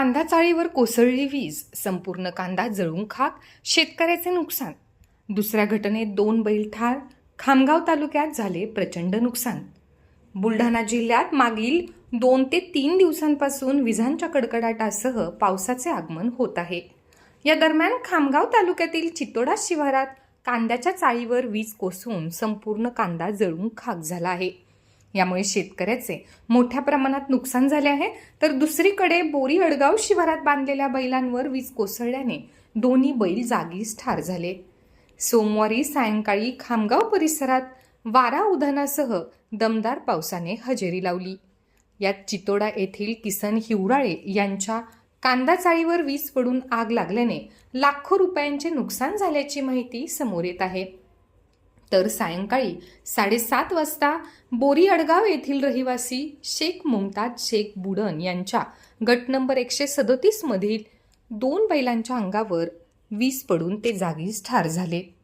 कांदा चाळीवर कोसळली वीज संपूर्ण कांदा जळून खाक शेतकऱ्याचे नुकसान. दुसऱ्या घटनेत दोन बैल ठार खामगाव तालुक्यात झाले प्रचंड नुकसान. बुलढाणा जिल्ह्यात मागील दोन ते तीन दिवसांपासून विजांच्या कडकडाटासह पावसाचे आगमन होत आहे. या दरम्यान खामगाव तालुक्यातील चितोडा शिवारात कांद्याच्या चाळीवर वीज कोसळून संपूर्ण कांदा जळून खाक झाला आहे. यामुळे शेतकऱ्याचे मोठ्या प्रमाणात नुकसान झाले आहे. तर दुसरीकडे बोरी अडगाव शिवारात बांधलेल्या बैलांवर वीज कोसळल्याने दोन्ही बैल जागीच ठार झाले. सोमवारी सायंकाळी खामगाव परिसरात वारा उधाणासह दमदार पावसाने हजेरी लावली. यात चितोडा येथील किसन हिवराळे यांच्या कांदा चाळीवर वीज पडून आग लागल्याने लाखो रुपयांचे नुकसान झाल्याची माहिती समोर येत आहे. तर सायंकाळी साडेसात वाजता बोरी अडगाव येथील रहिवासी शेख मुमताज शेख बुडन यांच्या गट नंबर एकशे सदतीसमधील दोन बैलांच्या अंगावर वीज पडून ते जागीच ठार झाले.